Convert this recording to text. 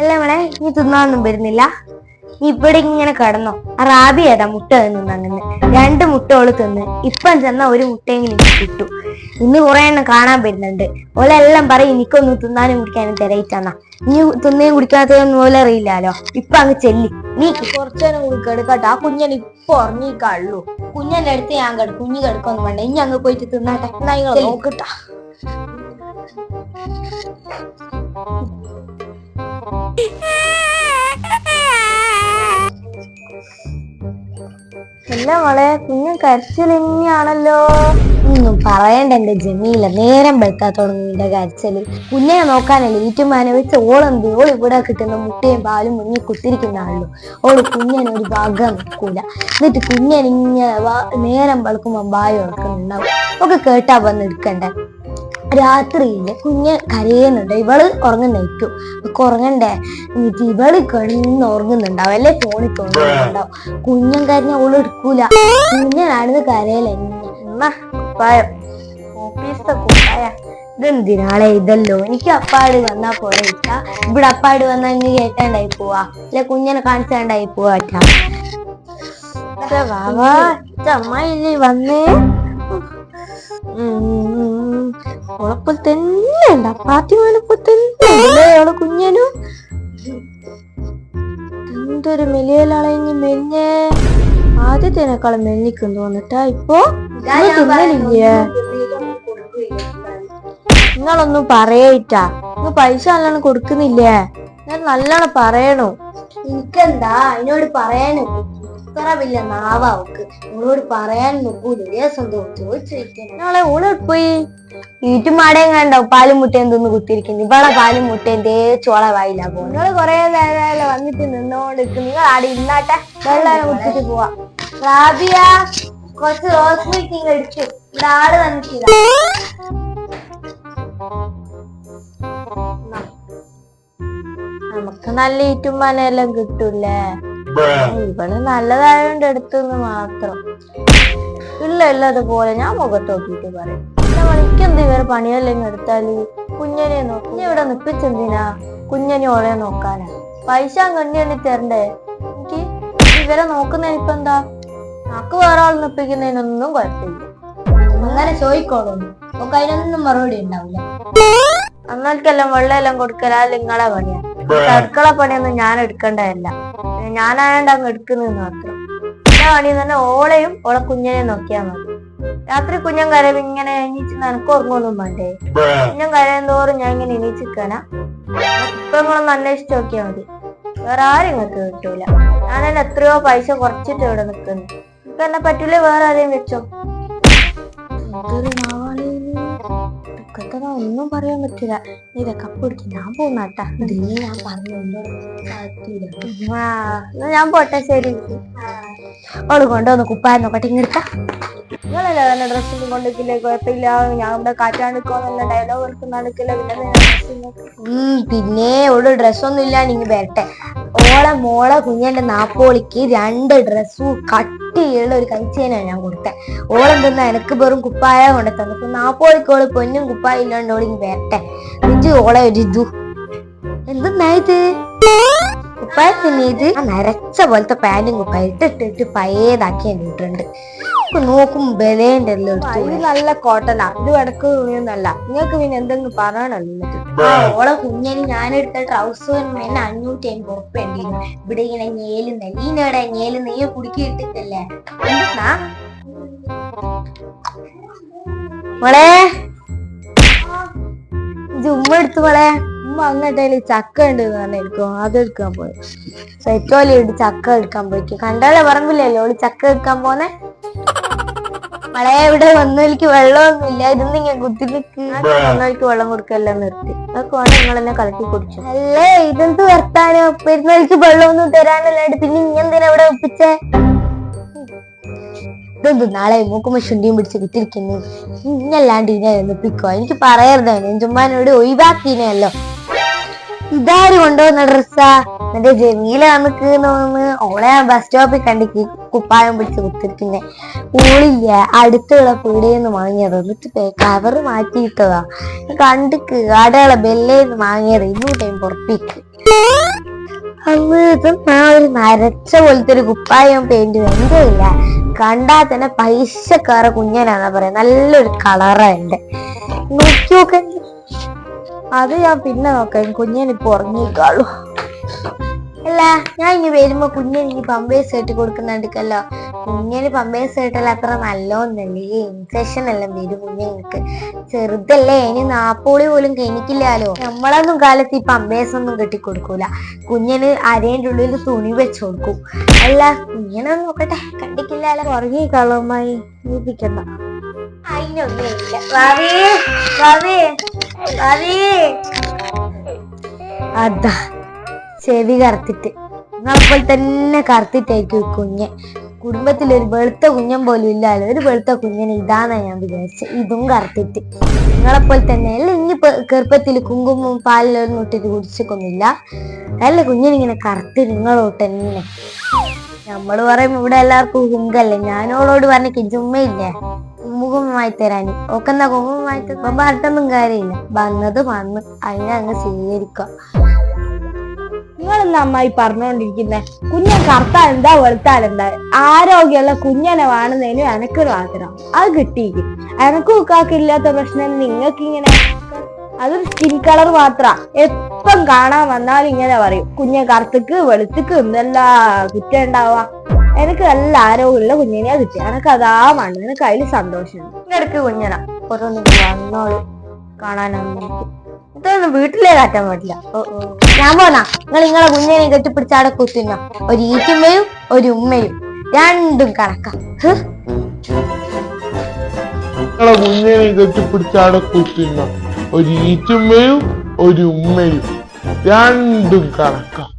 അല്ല മോളെ നീ തിന്നാനൊന്നും വരുന്നില്ല. നീ ഇവിടെ ഇങ്ങനെ കടന്നോ. ആ റാബി ഏതാ മുട്ട തിന്നു രണ്ട് മുട്ട ഓൾ തിന്ന്. ഇപ്പം ചെന്ന ഒരു മുട്ടയെങ്കിലും കിട്ടു. ഇന്ന് കുറെ എണ്ണം കാണാൻ വരുന്നുണ്ട്. ഓലെല്ലാം പറയും എനിക്കൊന്നും തിന്നാനും കുടിക്കാനും തിരയിട്ടാന്നാ. നീ തിന്നേം കുടിക്കാത്തതൊന്നും ഓലെ അറിയില്ലല്ലോ ഇപ്പൊ അങ്ങ് ചെല്ലി. നീ കുറച്ചേരം കൂടി കെടുക്കട്ടെ ആ കുഞ്ഞൻ ഇപ്പൊ ഉറങ്ങിക്കാളൂ കുഞ്ഞന്റെ അടുത്ത് ഞാൻ കിടക്കും. കുഞ്ഞു കിടക്കൊന്നും വേണ്ട. ഇനി അങ്ങ് പോയിട്ട് തിന്നാട്ടെ. നോക്കട്ടാ അല്ല മോളെ കുഞ്ഞ് കരച്ചിൽ തന്നെയാണല്ലോ. ഒന്നും പറയണ്ട എന്റെ ജമീല നേരം വെളുത്താ തുടങ്ങി നിന്റെ കരച്ചിൽ. കുഞ്ഞിനെ നോക്കാനല്ലേ ഈറ്റുമാനെ വെച്ച് ഓളെന്ത് ഓൾ ഇവിടെ കിട്ടുന്ന മുട്ടയും പാലും മുങ്ങി കുത്തിരിക്കുന്ന ആളല്ലോ ഓൾ കുഞ്ഞനെ ഒരു ഭാഗം നിൽക്കൂല എന്നിട്ട് കുഞ്ഞനിങ്ങനെ നേരം വെളുക്കുമ്പോ വായ ഉറക്കുന്നുണ്ടാവും ഒക്കെ കേട്ടാ വന്ന് എടുക്കണ്ടേ? രാത്രിയിൽ കുഞ്ഞ് കരയുന്നുണ്ട്. ഇവൾ ഉറങ്ങുന്നേക്കും ഇവക്ക് ഉറങ്ങണ്ടേ? എന്നിട്ട് ഇവൾ കിടന്ന് ഉറങ്ങുന്നുണ്ടാവും. അല്ലെ ഫോണിൽ തോന്നുന്നുണ്ടാവും. കുഞ്ഞൻ കരഞ്ഞ ഓൾ എടുക്കൂല. കുഞ്ഞനാണെന്ന് കരയല്ലേ കുപ്പായം ഓഫീസത്തെ കുപ്പായ ഇതെന്തിനാളെ ഇതല്ലോ? എനിക്ക് അപ്പാട് വന്നാ പോലെ ഇട്ടാ ഇവിടെ അപ്പാട് വന്നാ ഇനി കേട്ടാണ്ടായി പോവാ. അല്ലെ കുഞ്ഞനെ കാണിച്ചാണ്ടായി പോവാറ്റാ വാവാ വന്നേ? ഉം. ഓളപ്പോൾ തന്നെ ഉണ്ട്. പാത്തിമാനപ്പോൾ തന്നെ ഓളെ കുഞ്ഞനു? എന്തൊരു മെലിയലാളെ മെലിഞ്ഞേ ആദ്യത്തേനേക്കാളും മെല്ലിക്കും തോന്നിട്ടാ ഇപ്പൊ തിന്നലില്ലേ നിങ്ങളൊന്നും പറയേറ്റാ നിങ്ങൾ പൈസ നല്ലോണം കൊടുക്കുന്നില്ലേ? ഞാൻ നല്ലോണം പറയണു. എനിക്കെന്താ? അതിനോട് പറയാനും ഇത്ര വലിയ നാവാ അവക്ക്. നിങ്ങളോട് പറയാൻ നോക്കൂല ദിവസം ചോദിച്ചിരിക്കുന്നു. നാളെ ഓളെ പോയി ഈറ്റുമാടേം കണ്ടോ? പാലും മുട്ടയും തിന്ന് കുത്തിയിരിക്കുന്നു. ഇവളെ പാലും മുട്ടയും തേച്ചോളെ വായില്ല പോകും നിങ്ങൾ കൊറേ നേരം വന്നിട്ട് നിന്നോണ്ട് നിങ്ങൾ ആടെ ഇന്നാട്ടെ വെള്ളം കുത്തിട്ട് പോവാ. റാബിയ കുറച്ച് റോസ് മിൽക്കിങ് അടിച്ചു ഇവിടെ ആൾ വന്നിട്ടില്ല. നമുക്ക് നല്ല ഈറ്റുമാനെല്ലാം കിട്ടൂലേ ഇവൾ നല്ലതായോണ്ട് എടുത്തെന്ന് മാത്രം. ഇല്ല ഇല്ല അതുപോലെ ഞാൻ മുഖത്ത് നോക്കിയിട്ട് പറയും. എന്ത് ഇവരെ പണിയല്ലെങ്കിൽ എടുത്താൽ? കുഞ്ഞനെ നോക്കും. നീ ഇവിടെ നിപ്പിച്ചെന്തിനാ? കുഞ്ഞനെ ഓളെ നോക്കാനാ. പൈസ കണ്ണി എണ്ണി തരണ്ടേ? എനിക്ക് ഇവരെ നോക്കുന്നതിന് ഇപ്പൊ എന്താ? നമുക്ക് വേറെ ആൾ നിപ്പിക്കുന്നതിനൊന്നും കുഴപ്പമില്ല. അങ്ങനെ ചോദിക്കോളൂ. നമുക്ക് അതിനൊന്നും മറുപടി ഉണ്ടാവില്ല. അങ്ങനെ വെള്ളം എല്ലാം കൊടുക്കലാ നിങ്ങളെ പണിയാ? അടുക്കള പണിയൊന്നും ഞാൻ എടുക്കേണ്ടതല്ല. ഞാനായോണ്ട് അങ്ങ് എടുക്കുന്നത് മാത്രം. എന്റെ പണി തന്നെ ഓളെയും ഓളെ കുഞ്ഞിനെയും നോക്കിയാൽ മതി. രാത്രി കുഞ്ഞൻ കരവ് ഇങ്ങനെ എണീച്ച് നനക്ക് ഉറങ്ങൊന്നും വേണ്ടേ കുഞ്ഞൻ കരയും തോറും ഞാൻ ഇങ്ങനെ എണീച്ചിക്കാനാ ഇപ്പൊ നിങ്ങളൊന്ന് അന്വേഷിച്ച് നോക്കിയാൽ മതി. വേറെ ആരും ഇങ്ങക്ക് കിട്ടൂല. ഞാനെന്നെ എത്രയോ പൈസ കുറച്ചിട്ട് ഇവിടെ നിൽക്കുന്നു ഇപ്പൊ എന്നെ പറ്റൂലേ വേറെ ആരെയും വെച്ചോ? നാവാണ്. ഇത്. ഇതൊക്കെ ഒന്നും പറയാൻ പറ്റില്ല. നീ ഇതൊക്കെ പിടിക്കും ഞാൻ പോന്നാട്ടാ. ഇതിന് ഞാൻ പറഞ്ഞു ആ എന്നാ ഞാൻ പോട്ടെ ശരി. അവൾ കൊണ്ടുവന്ന് കുപ്പായം നോക്കട്ടെ ഇങ്ങെടുത്ത നിങ്ങളല്ലേ തന്നെ ഡ്രസ്സൊന്നും കൊണ്ടിരിക്കില്ലേ കുഴപ്പമില്ല. ഞാൻ ഇവിടെ കാറ്റാണ്ടിക്കോന്നുള്ള ഡയലോഗ് എടുക്കുന്നാണ്ടിക്കില്ല പിന്നെ ഉം പിന്നെ ഓൾ ഡ്രസ്സൊന്നും ഇല്ല നിങ്ങൾ വരട്ടെ. ഓളെ മോളെ കുഞ്ഞന്റെ നാപ്പോളിക്ക് രണ്ട് ഡ്രസ്സും കട്ടിയുള്ള ഒരു കൈച്ചേനാണ് ഞാൻ കൊടുത്തത് ഓളെന്തെന്നാ എനിക്ക് വെറും കുപ്പായ കൊണ്ട് തന്നു. നാപ്പോളിക്ക് ഓൾ പൊന്നും കുപ്പായ ഇല്ലാണ്ട് ഓളിങ്ങ് വരട്ടെ. ഓളെ ഒരു ഇതു. എന്തെന്നാ ഇത്? കുപ്പായത്തിന് ഇത് ആ നരച്ച പോലത്തെ പാന്റും കുപ്പായിട്ട് ഇട്ടിട്ട് പഴയതാക്കി ഞാൻ ഇട്ടിട്ടുണ്ട്. ഇപ്പൊ നോക്കും ബലേണ്ടല്ലോ ഇത് നല്ല കോട്ടനാ ഇത് വടക്ക് തുണിയൊന്നല്ല നിങ്ങൾക്ക് പിന്നെ എന്തെങ്കിലും പറയണല്ലോ ഓളെ കുഞ്ഞിന് ഞാനെടുത്ത ട്രൗസറിന് തന്നെ അഞ്ഞൂറ്റി അമ്പത് ഉറുപ്പ ഉണ്ടായിരുന്നു ഇവിടെ ഇങ്ങനെ ഞേലുന്ന നീ നേടാ ഞേലുന്ന ഈ കുടുക്കി ഇട്ടിട്ടല്ലേ? മോളെ. ജുമ്മ എടുത്തു മോളെ. ഉമ്മ അങ്ങോട്ടേൽ ചക്ക ഉണ്ട് പറഞ്ഞിരിക്കും അത് എടുക്കാൻ പോയി. സെറ്റോലി ഇട്ട് ചക്ക എടുക്കാൻ പോയിക്ക്. കണ്ടാലേ പറമ്പില്ലല്ലോ ഓൾ ചക്ക എടുക്കാൻ പോന്നെ? മഴ ഇവിടെ വന്നവർക്ക് വെള്ളമൊന്നും ഇല്ല ഇതൊന്നും ഇങ്ങനെ കുത്തിരിക്ക് വന്നവർക്ക് വെള്ളം കൊടുക്കല്ല നിർത്തി. അതൊക്കെ വേണം നിങ്ങൾ എന്നെ കലക്കി കുടിച്ചു. അല്ലേ ഇതെന്ത് വർത്താനോ? പെരുന്നാൾക്ക് വെള്ളമൊന്നും തരാനല്ലാണ്ട് പിന്നെ ഇങ്ങെന്തിനാ ഇവിടെ ഒപ്പിച്ചേ ഇതെന്ത് നാളെ മൂക്കുമ്പോ ശുണ്ടിയും പിടിച്ച് കുത്തിരിക്കുന്നു. ഇന്നല്ലാണ്ട് ഇനെ ഒന്നിപ്പിക്കോ എനിക്ക് പറയരുതാണ്. ചുമ്മാനോട് ഒഴിവാക്കിനല്ലോ ഇതാര് കൊണ്ടുവന്ന ഡ്രസ്സാ എന്റെ ജമീല നിൽക്കുന്നോന്ന് ഓളെ ഞാൻ ബസ് സ്റ്റോപ്പിൽ കണ്ടിക്ക് കുപ്പായം പിടിച്ച് കുത്തിരിക്കുന്നെ. ഓളില്ല അടുത്തുള്ള പീടിയെന്ന് വാങ്ങിയത്. എന്നിട്ട് കവറ് മാറ്റിയിട്ടതാ. കണ്ടിക്ക് കടകളെ ബെല്ലേന്ന് വാങ്ങിയത്. ഇന്നൂട്ടേം പുറപ്പിക്ക്. അമ്മ ഞാൻ ഒരു നരച്ച പോലത്തെ ഒരു കുപ്പായം പെയിന്റ് എന്തോ ഇല്ല. കണ്ടാ തന്നെ പൈസക്കാറ കുഞ്ഞനാന്നാ പറയാ. നല്ലൊരു കളറാ എന്റെ. നോക്കി നോക്ക അത് ഞാൻ പിന്നെ നോക്കാം. കുഞ്ഞനിപ്പോ ഉറങ്ങിക്കാളൂ അല്ല ഞാൻ ഇനി വരുമ്പോ കുഞ്ഞിന് ഇനി പമ്പേഴ്സ് ആയിട്ട് കൊടുക്കുന്നുണ്ടല്ലോ. കുഞ്ഞിന് പമ്പേഴ്സ് ആയിട്ടല്ല അത്ര നല്ലോന്നല്ലേ? ഈ ഇൻഫെക്ഷൻ എല്ലാം വരും കുഞ്ഞുങ്ങൾക്ക് ചെറുതല്ലേ ഇനി നാപ്പോളി പോലും കെണിക്കില്ലാലോ? നമ്മളൊന്നും കാലത്ത് ഈ പമ്പേഴ്സ് ഒന്നും കെട്ടിക്കൊടുക്കൂല. കുഞ്ഞിന് അരേന്റെ ഉള്ളിൽ തുണി വെച്ച് കൊടുക്കും. അല്ല കുഞ്ഞിനെ നോക്കട്ടെ. കണ്ടിക്കില്ലാലോ ഉറങ്ങി കളവുമായി നീപ്പിക്കണ്ട അതിനൊന്നും ഇല്ല വാവേ ഭാവി അതാ. ചെവി കറുത്തിട്ട്. നിങ്ങളപ്പോൾ തന്നെ കറുത്തിട്ടായിരിക്കും കുഞ്ഞ്. കുടുംബത്തിൽ ഒരു വെളുത്ത കുഞ്ഞൻ പോലും ഇല്ലാലോ. ഒരു വെളുത്ത കുഞ്ഞിനെ ഇതാന്നാ ഞാൻ വിചാരിച്ചത് ഇതും കറുത്തിട്ട്. നിങ്ങളെപ്പോലെ തന്നെ അല്ല? ഇനി ഗർഭത്തിൽ കുങ്കുമവും പാലിലൊന്നും ഇട്ടിട്ട് കുടിച്ചിക്കൊന്നുമില്ല. അല്ല കുഞ്ഞിനിങ്ങനെ കറുത്ത് നിങ്ങളോട്ട് തന്നെ. നമ്മൾ പറയും ഇവിടെ എല്ലാവർക്കും കുങ്കല്ലേ ഞാനോളോട് പറഞ്ഞ കിജുമ്മയില്ലേ കുങ്കുമമായി തരാന്. ഓക്കെന്താ? കുങ്കുമമായി തരുമ്പോ പറഞ്ഞിട്ടൊന്നും കാര്യമില്ല. വന്നത് വന്ന് അതിനെ അങ്ങ് സ്വീകരിക്കാം നിങ്ങളെന്താ അമ്മായി പറഞ്ഞോണ്ടിരിക്കുന്നെ? കുഞ്ഞൻ കറുത്താൽ എന്താ വെളുത്താൽ എന്താ? ആരോഗ്യമുള്ള കുഞ്ഞനെ വേണമെന്നതിന് എനക്കൊരു ആഗ്രഹം. അത് കിട്ടിയിരിക്കും. എനക്കും ഉക്കാക്കില്ലാത്ത പ്രശ്നം നിങ്ങൾക്ക് ഇങ്ങനെ അതൊരു സ്കിൻ കളർ മാത്ര. എപ്പം കാണാൻ വന്നാലും ഇങ്ങനെ പറയും. കുഞ്ഞെ കറുത്തക്ക് വെളുത്തക്ക് എന്തെല്ലാ കുറ്റം ഉണ്ടാവുക എനിക്ക് നല്ല ആരോഗ്യമുള്ള കുഞ്ഞിനെയാ കിട്ടി. എനക്ക് അതാ വേണ്ട എനിക്ക് അതിൽ സന്തോഷമുണ്ട്. ഇടയ്ക്ക് കുഞ്ഞനാ. ഓരോന്നും വന്നോളൂ കാണാനൊന്നും ഇതൊന്നും വീട്ടിലേ കാറ്റാൻ പറ്റില്ല ഓ, ഓ. ഞാൻ പോന്നാ. നിങ്ങൾ നിങ്ങളെ കുഞ്ഞിനെ കെട്ടിപ്പിടിച്ചാടെ കുത്തിന്ന. ഒരു ഈറ്റുമ്മയും ഒരു ഉമ്മയും. രണ്ടും കണക്കാ. നിങ്ങളെ കുഞ്ഞിനെ കെട്ടിപ്പിടിച്ചാടെ അവിടെ ഒരു ഈറ്റുമ്മയും ഒരു ഉമ്മയും. രണ്ടും കണക്കാം.